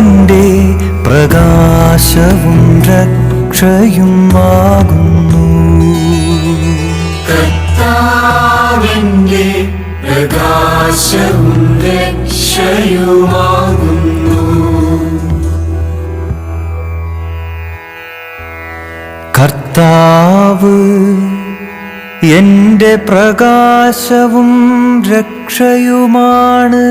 കർത്താവെന്റെ പ്രകാശവും രക്ഷയുമാകുന്നു കർത്താവിന്റെ പ്രകാശവും രക്ഷയുമാകുന്നു കർത്താവ് എന്റെ പ്രകാശവും രക്ഷയുമാണ്.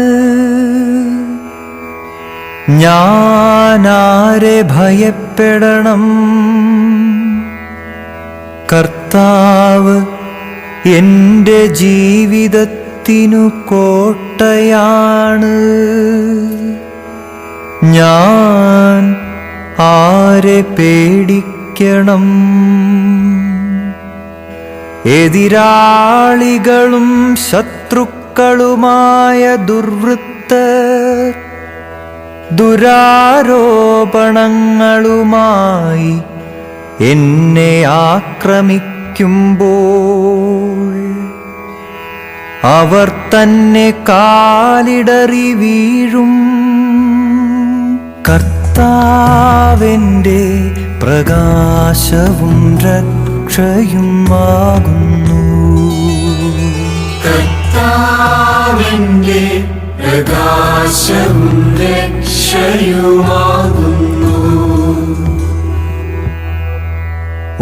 ഞാനാരെ ഭയപ്പെടണം. കർത്താവ് എന്റെ ജീവിതത്തിനു കോട്ടയാണ്. ഞാൻ ആരെ പേടിക്കണം? എതിരാളികളും ശത്രുക്കളുമായ ദുർവൃത്തർ ദുരാരോപണങ്ങളുമായി എന്നെ ആക്രമിക്കുമ്പോൾ അവർ തന്നെ കാലിടറി വീഴും. കർത്താവിന്റെ പ്രകാശവും രക്ഷയുമാകുന്നു. കർത്താവിന്റെ പ്രകാശവും രക്ഷയുമാകുന്നു.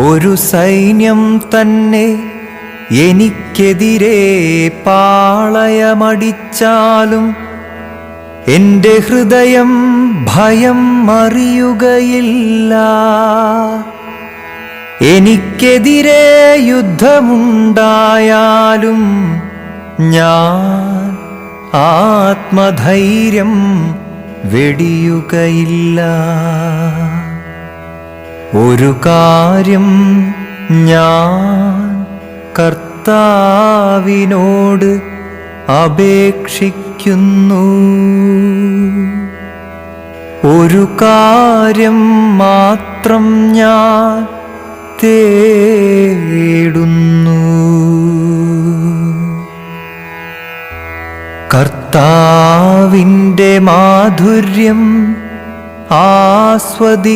ഒരു സൈന്യം തന്നെ എനിക്കെതിരെ പാളയമടിച്ചാലും എന്റെ ഹൃദയം ഭയം അറിയുകയില്ല. എനിക്കെതിരെ യുദ്ധമുണ്ടായാലും ഞാൻ ആത്മധൈര്യം വെടിയുകയില്ല. ഒരു കാര്യം ഞാൻ കർത്താവിനോട് അപേക്ഷിക്കുന്നു. ഒരു കാര്യം മാത്രം ഞാൻ തേടുന്നു. കർത്താവിന്റെ മാധുര്യം ആസ്വദിക്കാനും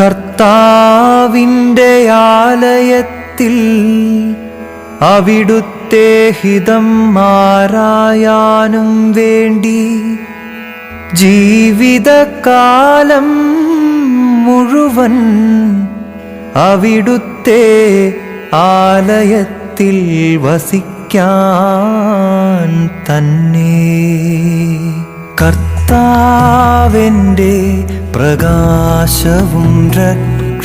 കർത്താവിന്റെ ആലയത്തിൽ അവിടുത്തെ ഹിതം മാറായാനും വേണ്ടി ജീവിതകാലം മുഴുവൻ അവിടുത്തെ ആലയത്തിൽ വസിക്കാൻ തന്നെ കർത്താവിന്റെ പ്രകാശവും രക്ഷയുമാകുന്നു.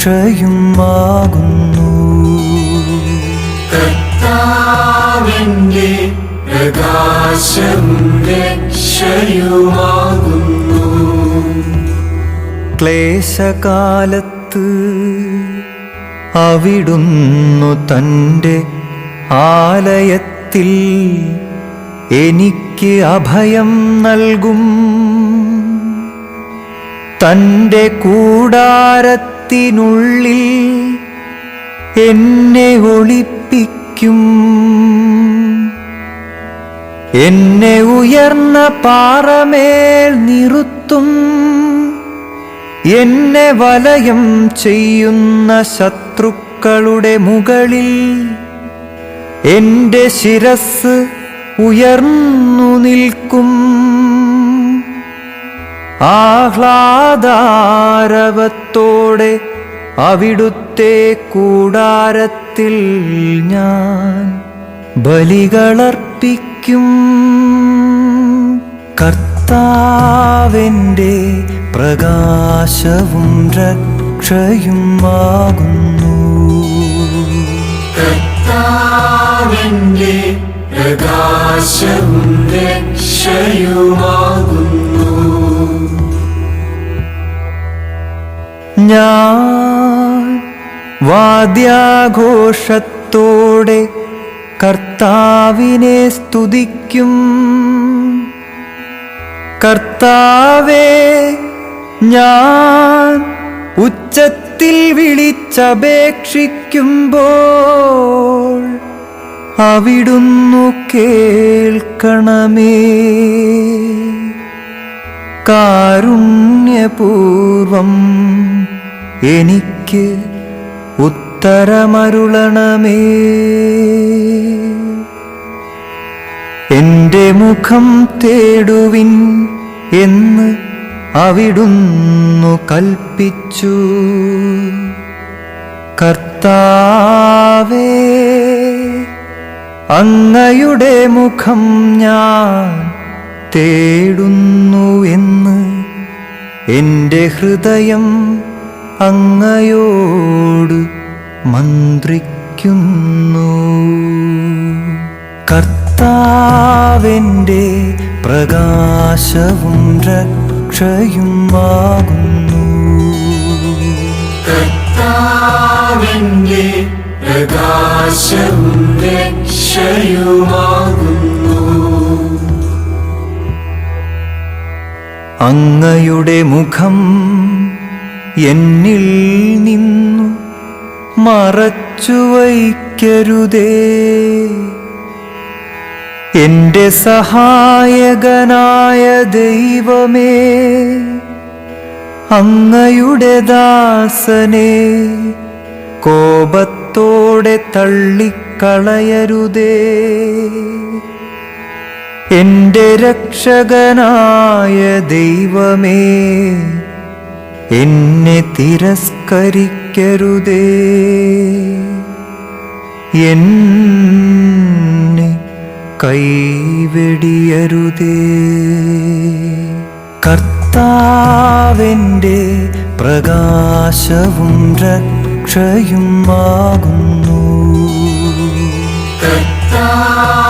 കർത്താവിന്റെ പ്രകാശവും രക്ഷയുമാകുന്നു. ക്ലേശകാലത്ത് അവിടുന്നു തന്റെ ആലയത്തിൽ എനിക്ക് അഭയം നൽകും. തന്റെ കൂടാരത്തിനുള്ളിൽ എന്നെ ഒളിപ്പിക്കും. എന്നെ ഉയർന്ന പാറമേൽ നിറുത്തും. എന്നെ വലയം ചെയ്യുന്ന ശത്രുക്കളുടെ മുകളിൽ എന്റെ ശിരസ് ഉയർന്നു നിൽക്കും. ആഹ്ലാദാരവത്തോടെ അവിടുത്തെ കൂടാരത്തിൽ ഞാൻ ബലികളർപ്പിക്കും. കർത്താവിന്റെ പ്രകാശവും രക്ഷയുമാകുന്നു. കർത്താവിന്റെ പ്രകാശവും രക്ഷയുമാകുന്നു ഞാൻ വാദ്യാഘോഷത്തോടെ കർത്താവിനെ സ്തുതിക്കും. കർത്താവേ ഞാൻ ഉച്ചത്തിൽ വിളിച്ചപേക്ഷിക്കുമ്പോൾ അവിടുന്നു കേൾക്കണമേ. കാരുണ്യപൂർവം എനിക്ക് ഉത്തരമരുളണമേ. എന്റെ മുഖം തേടുവിൻ എന്ന് അവിടുന്നു കൽപ്പിച്ചു. കർത്താവേ അങ്ങയുടെ മുഖം ഞാൻ തേടുന്നു എന്ന് എന്റെ ഹൃദയം അങ്ങയോട് മന്ത്രിക്കുന്നു. കർത്താവിന്റെ പ്രകാശവും രക്ഷയുമാകുന്നു. കർത്താവിന്റെ പ്രകാശവും രക്ഷയുമാകുന്നു അങ്ങയുടെ മുഖം എന്നിൽ നിന്നു മറച്ചു വയ്ക്കരുതേ. എന്റെ സഹായകനായ ദൈവമേ അങ്ങയുടെ ദാസനെ കോപത്തോടെ തള്ളിക്കളയരുതേ. എന്റെ രക്ഷകനായ ദൈവമേ എന്നെ തിരസ്കരിക്കരുതേ. എന്നെ കൈവെടിയരുതേ. കർത്താവിന്റെ പ്രകാശവും രക്ഷയുമാകുന്നു കർത്താവിന്റെ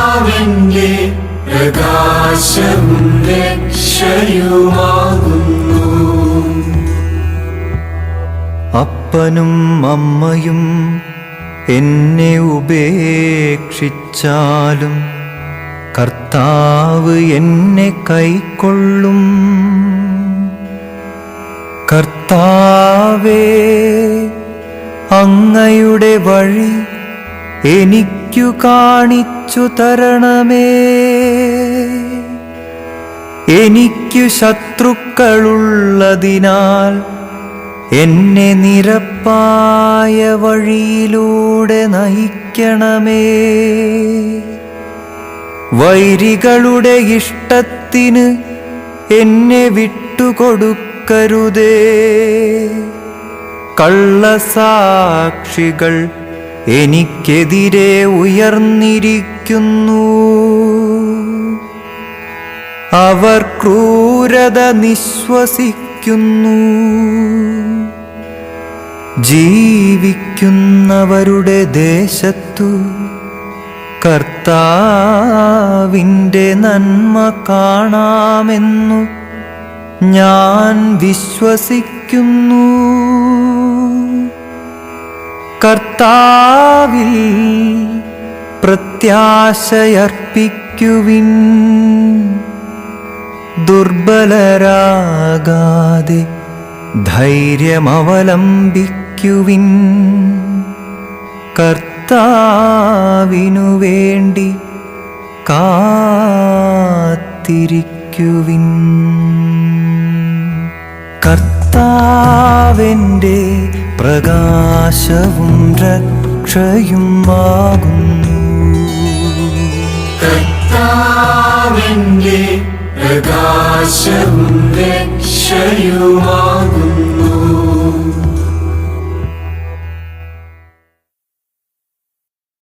പ്രകാശവും രക്ഷയുമാകുന്നു അപ്പനും അമ്മയും എന്നെ ഉപേക്ഷിച്ചാലും കർത്താവ് എന്നെ കൈക്കൊള്ളും. കർത്താവേ അങ്ങയുടെ വഴി എനിക്കു കാണിച്ചു തരണമേ. എനിക്കു ശത്രുക്കളുള്ളതിനാൽ എന്നെ നിരപ്പായ വഴിയിലൂടെ നയിക്കണമേ. വൈരികളുടെ ഇഷ്ടത്തിന് എന്നെ വിട്ടുകൊടുക്കരുതേ. കള്ളസാക്ഷികൾ എനിക്കെതിരെ ഉയർന്നിരിക്കുന്നു. അവർ ക്രൂരത നിശ്വസിക്കുന്നു. ജീവിക്കുന്നവരുടെ ദേശത്തു കർത്താവിന്റെ നന്മ കാണാമെന്നു ഞാൻ വിശ്വസിക്കുന്നു. കർത്താവിൽ പ്രത്യാശയർപ്പിക്കുവിൻ. ദുർബലരാകാതെ ധൈര്യമവലംബിക്കുവിൻ. കർത്താവിനു വേണ്ടി കാത്തിരിക്കുവിൻ. കർത്താവിന്റെ പ്രകാശവും രക്ഷയുമാകുന്നു കർത്താവിന്റെ പ്രകാശവും രക്ഷയുമാകുന്നു